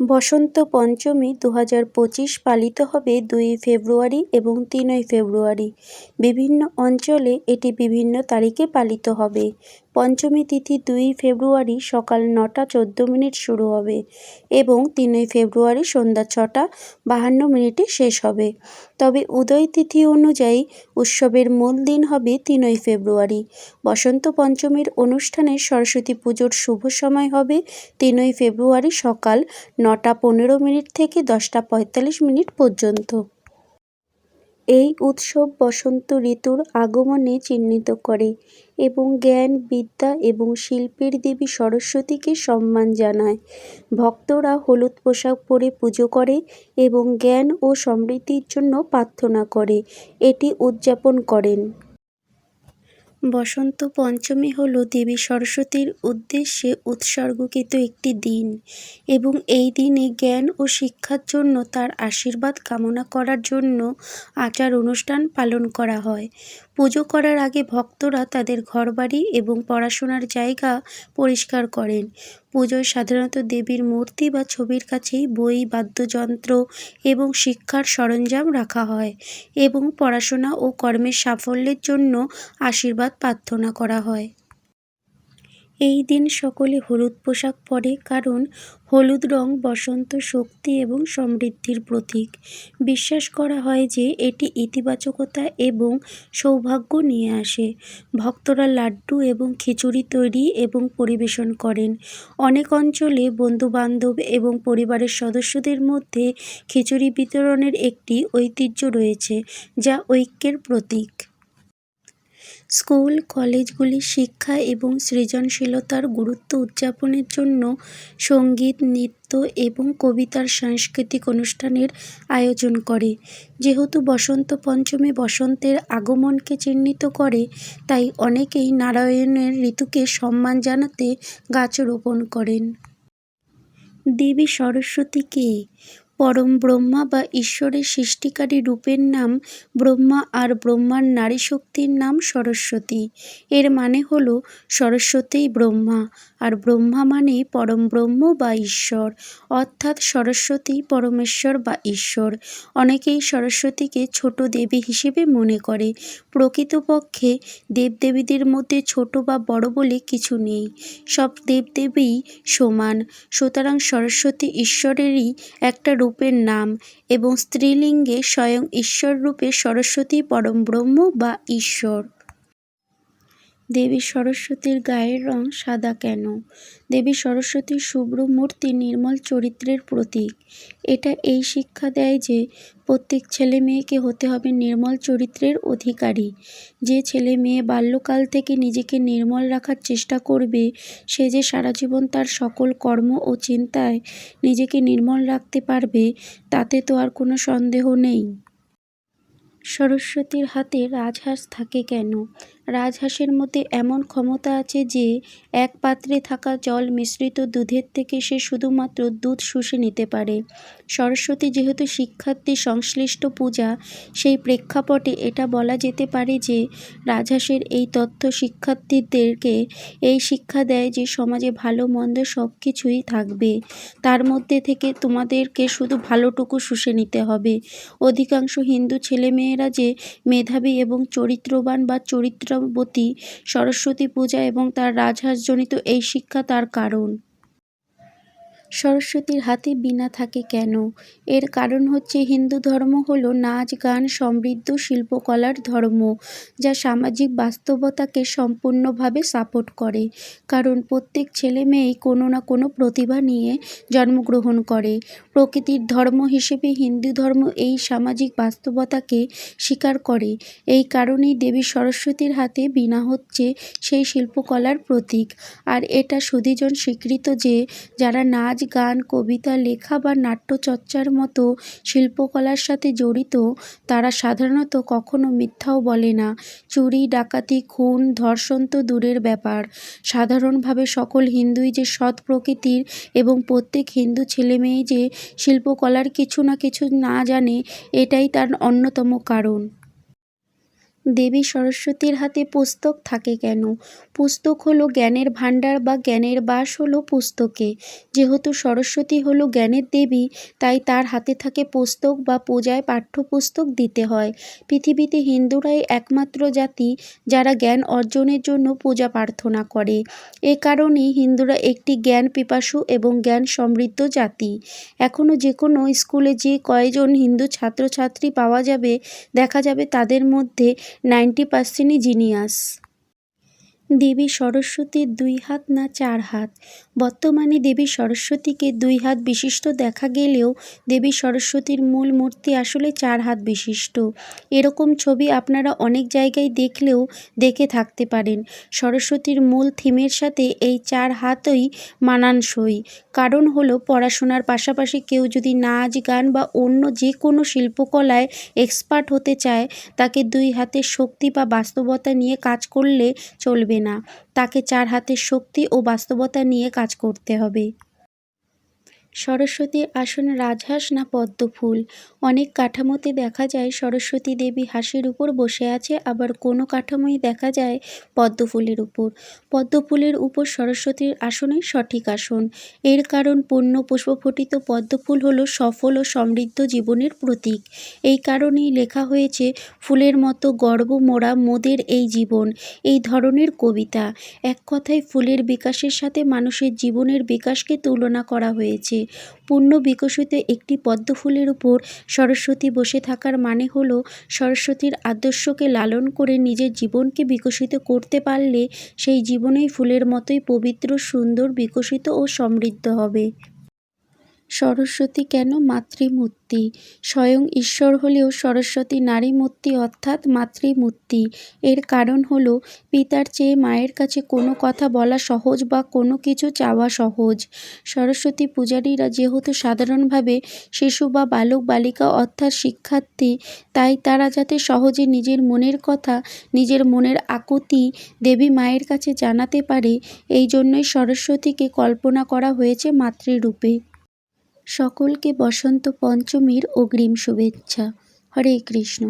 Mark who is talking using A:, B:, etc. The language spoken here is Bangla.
A: বসন্ত পঞ্চমী দু হাজার পঁচিশ পালিত হবে দুই ফেব্রুয়ারি এবং তিনই ফেব্রুয়ারি। বিভিন্ন অঞ্চলে এটি বিভিন্ন তারিখে পালিত হবে। পঞ্চমী তিথি দুই ফেব্রুয়ারি সকাল নটা চোদ্দ মিনিট শুরু হবে এবং তিনই ফেব্রুয়ারি সন্ধ্যা ছটা বাহান্ন মিনিটে শেষ হবে। তবে উদয় তিথি অনুযায়ী উৎসবের মূল দিন হবে তিনই ফেব্রুয়ারি। বসন্ত পঞ্চমীর অনুষ্ঠানে সরস্বতী পুজোর শুভ সময় হবে তিনই ফেব্রুয়ারি সকাল নটা পনেরো মিনিট থেকে দশটা পঁয়তাল্লিশ মিনিট পর্যন্ত। এই উৎসব বসন্ত ঋতুর আগমনে চিহ্নিত করে এবং জ্ঞান, বিদ্যা এবং শিল্পের দেবী সরস্বতীকে সম্মান জানায়। ভক্তরা হলুদ পোশাক পরে পুজো করে এবং জ্ঞান ও সমৃদ্ধির জন্য প্রার্থনা করে। এটি উদযাপন করেন। বসন্ত পঞ্চমী হল দেবী সরস্বতীর উদ্দেশ্যে উৎসর্গকৃত একটি দিন এবং এই দিনে জ্ঞান ও শিক্ষার জন্য তার আশীর্বাদ কামনা করার জন্য আচার অনুষ্ঠান পালন করা হয়। পুজো করার আগে ভক্তরা তাদের ঘরবাড়ি এবং পড়াশোনার জায়গা পরিষ্কার করেন। পুজোয় সাধারণত দেবীর মূর্তি বা ছবির কাছেই বই, বাদ্যযন্ত্র এবং শিক্ষার সরঞ্জাম রাখা হয় এবং পড়াশোনা ও কর্মের সাফল্যের জন্য আশীর্বাদ প্রার্থনা করা হয়। এই দিন সকলে হলুদ পোশাক পরে কারণ হলুদ রং বসন্ত শক্তি এবং সমৃদ্ধির প্রতীক। বিশ্বাস করা হয় যে এটি ইতিবাচকতা এবং সৌভাগ্য নিয়ে আসে। ভক্তরা লাড্ডু এবং খিচুড়ি তৈরি এবং পরিবেশন করেন। অনেক অঞ্চলে বন্ধুবান্ধব এবং পরিবারের সদস্যদের মধ্যে খিচুড়ি বিতরণের একটি ঐতিহ্য রয়েছে, যা ঐক্যের প্রতীক। স্কুল, কলেজগুলি শিক্ষা এবং সৃজনশীলতার গুরুত্ব উদযাপনের জন্য সংগীত, নৃত্য এবং কবিতার সাংস্কৃতিক অনুষ্ঠানের আয়োজন করে। যেহেতু বসন্ত পঞ্চমী বসন্তের আগমনকে চিহ্নিত করে, তাই অনেকেই নারায়ণের ঋতুকে সম্মান জানাতে গাছ রোপণ করেন। দেবী সরস্বতী কে? পরম ব্রহ্মা বা ঈশ্বরের সৃষ্টিকারী রূপের নাম ব্রহ্মা আর ব্রহ্মার নারী শক্তির নাম সরস্বতী। এর মানে হল সরস্বতী ব্রহ্মা। আর ব্রহ্মা মানে পরম ব্রহ্ম বা ঈশ্বর। অর্থাৎ সরস্বতী, পরমেশ্বর বা ঈশ্বর। অনেকেই সরস্বতীকে ছোট দেবী হিসেবে মনে করে। প্রকৃতপক্ষে দেবদেবীদের মধ্যে ছোট বা বড় বলে কিছু নেই। সব দেবদেবীই সমান। সুতরাং সরস্বতী ঈশ্বরেরই একটা রূপের নাম এবং স্ত্রীলিঙ্গে স্বয়ং ঈশ্বর রূপে সরস্বতী পরম ব্রহ্ম বা ঈশ্বর। দেবী সরস্বতীর গায়ের রং সাদা কেন? দেবী সরস্বতীর শুভ্র মূর্তি নির্মল চরিত্রের প্রতীক। এটা এই শিক্ষা দেয় যে, প্রত্যেক ছেলে মেয়েকে হতে হবে নির্মল চরিত্রের অধিকারী। যে ছেলে মেয়ে বাল্যকাল থেকে নিজেকে নির্মল রাখার চেষ্টা করবে, সে যে সারা জীবন তার সকল কর্ম ও চিন্তায় নিজেকে নির্মল রাখতে পারবে, তাতে তো আর কোনো সন্দেহ নেই। সরস্বতীর হাতে রাজহাঁস থাকে কেন? রাজহাঁসের মধ্যে এমন ক্ষমতা আছে যে, এক পাত্রে থাকা জল মিশ্রিত দুধের থেকে সে শুধুমাত্র দুধ শুষে নিতে পারে। সরস্বতী যেহেতু শিক্ষার্থী সংশ্লিষ্ট পূজা, সেই প্রেক্ষাপটে এটা বলা যেতে পারে যে, রাজহাঁসের এই তথ্য শিক্ষার্থীদেরকে এই শিক্ষা দেয় যে, সমাজে ভালো, মন্দ সব কিছুই থাকবে। তার মধ্যে থেকে তোমাদেরকে শুধু ভালোটুকু শুষে নিতে হবে। অধিকাংশ হিন্দু ছেলেমেয়েরা যে, মেধাবী এবং চরিত্রবান বা সরস্বতী পূজা এবং তার রাজহাঁসজনিত এই শিক্ষা তার কারণ। সরস্বতীর হাতে বীণা থাকে কেন? এর কারণ হচ্ছে হিন্দু ধর্ম হল নাচ, গান, সমৃদ্ধ শিল্পকলার ধর্ম, যা সামাজিক বাস্তবতাকে সম্পূর্ণভাবে সাপোর্ট করে। কারণ প্রত্যেক ছেলে মেয়েই কোনো না কোনো প্রতিভা নিয়ে জন্মগ্রহণ করে। প্রকৃতির ধর্ম হিসেবে হিন্দু ধর্ম এই সামাজিক বাস্তবতাকে স্বীকার করে। এই কারণেই দেবী সরস্বতীর হাতে বীণা হচ্ছে সেই শিল্পকলার প্রতীক। আর এটা সুধীজন স্বীকৃত যে, যারা নাচ নাচ গান, কবিতা, লেখা বা নাট্যচর্চার মতো শিল্পকলার সাথে জড়িত, তারা সাধারণত কখনো মিথ্যাও বলে না। চুরি, ডাকাতি, খুন, ধর্ষণ তো দূরের ব্যাপার। সাধারণভাবে সকল হিন্দুই যে সৎ প্রকৃতির এবং প্রত্যেক হিন্দু ছেলেমেয়ে যে শিল্পকলার কিছু না কিছু না জানে, এটাই তার অন্যতম কারণ। দেবী সরস্বতীর হাতে পুস্তক থাকে কেন? পুস্তক হলো জ্ঞানের ভাণ্ডার বা জ্ঞানের বাস হলো পুস্তকে। যেহেতু সরস্বতী হলো জ্ঞানের দেবী, তাই তার হাতে থাকে পুস্তক বা পূজায় পাঠ্যপুস্তক দিতে হয়। পৃথিবীতে হিন্দুরাই একমাত্র জাতি যারা জ্ঞান অর্জনের জন্য পূজা প্রার্থনা করে। এ কারণেই হিন্দুরা একটি জ্ঞান পিপাসু এবং জ্ঞান সমৃদ্ধ জাতি। এখনও যে কোনো স্কুলে যে কয়জন হিন্দু ছাত্রছাত্রী পাওয়া যাবে, দেখা যাবে তাদের মধ্যে নাইনটি পার্সেন্টই জিনিয়াস দেবী সরস্বতীর দুই হাত না চার হাত? বর্তমানে দেবী সরস্বতীকে দুই হাত বিশিষ্ট দেখা গেলেও দেবী সরস্বতীর মূল মূর্তি আসলে চার হাত বিশিষ্ট। এরকম ছবি আপনারা অনেক জায়গায় দেখলেও দেখে থাকতে পারেন। সরস্বতীর মূল থিমের সাথে এই চার হাতই মানানসই। কারণ হলো পড়াশোনার পাশাপাশি কেউ যদি নাচ, গান বা অন্য যে কোনো শিল্পকলায় এক্সপার্ট হতে চায়, তাকে দুই হাতের শক্তি বা বাস্তবতা নিয়ে কাজ করলে চলবে না। তাকে চার হাতের শক্তি ও বাস্তবতা নিয়ে কাজ করতে হবে। সরস্বতীর আসন রাজহাঁস না পদ্ম ফুল অনেক কাঠামোতে দেখা যায় সরস্বতী দেবী হাসির উপর বসে আছে, আবার কোনো কাঠামোই দেখা যায় পদ্ম ফুলের উপর। পদ্ম ফুলের উপর সরস্বতীর আসনই সঠিক আসন। এর কারণ পূর্ণ পুষ্পফটিত পদ্ম ফুল হলো সফল ও সমৃদ্ধ জীবনের প্রতীক। এই কারণেই লেখা হয়েছে, ফুলের মতো গর্ব মোড়া মোদের এই জীবন। এই ধরনের কবিতা। এক কথায়, ফুলের বিকাশের সাথে মানুষের জীবনের বিকাশকে তুলনা করা হয়েছে। পূর্ণ বিকশিত একটি পদ্ম ফুলের উপর সরস্বতী বসে থাকার মানে হলো সরস্বতীর আদর্শকে লালন করে নিজের জীবনকে বিকশিত করতে পারলে সেই জীবনেই ফুলের মতোই পবিত্র, সুন্দর, বিকশিত ও সমৃদ্ধ হবে। সরস্বতী কেন মাতৃমূর্তি? স্বয়ং ঈশ্বর হলেও সরস্বতী নারী মূর্তি অর্থাৎ মাতৃমূর্তি। এর কারণ হল, পিতার চেয়ে মায়ের কাছে কোনো কথা বলা সহজ বা কোনো কিছু চাওয়া সহজ। সরস্বতী পূজারীরা যেহেতু সাধারণভাবে শিশু বা বালক বালিকা অর্থাৎ শিক্ষার্থী, তাই তারা যাতে সহজে নিজের মনের কথা, নিজের মনের আকুতি দেবী মায়ের কাছে জানাতে পারে, এই জন্যই সরস্বতীকে কল্পনা করা হয়েছে মাতৃরূপে। সকলকে বসন্ত পঞ্চমীর অগ্রিম শুভেচ্ছা। হরে কৃষ্ণ।